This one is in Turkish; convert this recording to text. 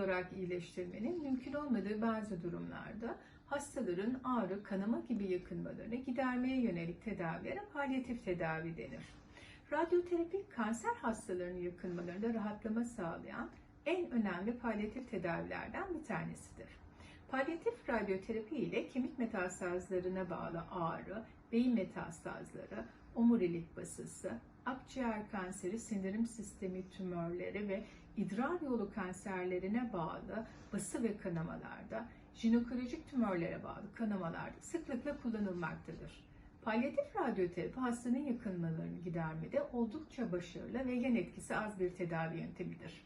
olarak iyileştirmenin mümkün olmadığı bazı durumlarda hastaların ağrı, kanama gibi yakınmalarını gidermeye yönelik tedavilere palyatif tedavi denir. Radyoterapi kanser hastalarının yakınmalarında rahatlama sağlayan en önemli palyatif tedavilerden bir tanesidir. Palyatif radyoterapi ile kemik metastazlarına bağlı ağrı, beyin metastazları, omurilik basısı, akciğer kanseri, sindirim sistemi tümörleri ve idrar yolu kanserlerine bağlı bası ve kanamalarda, jinekolojik tümörlere bağlı kanamalarda sıklıkla kullanılmaktadır. Palyatif radyoterapi hastanın yakınmalarını gidermede oldukça başarılı ve yan etkisi az bir tedavi yöntemidir.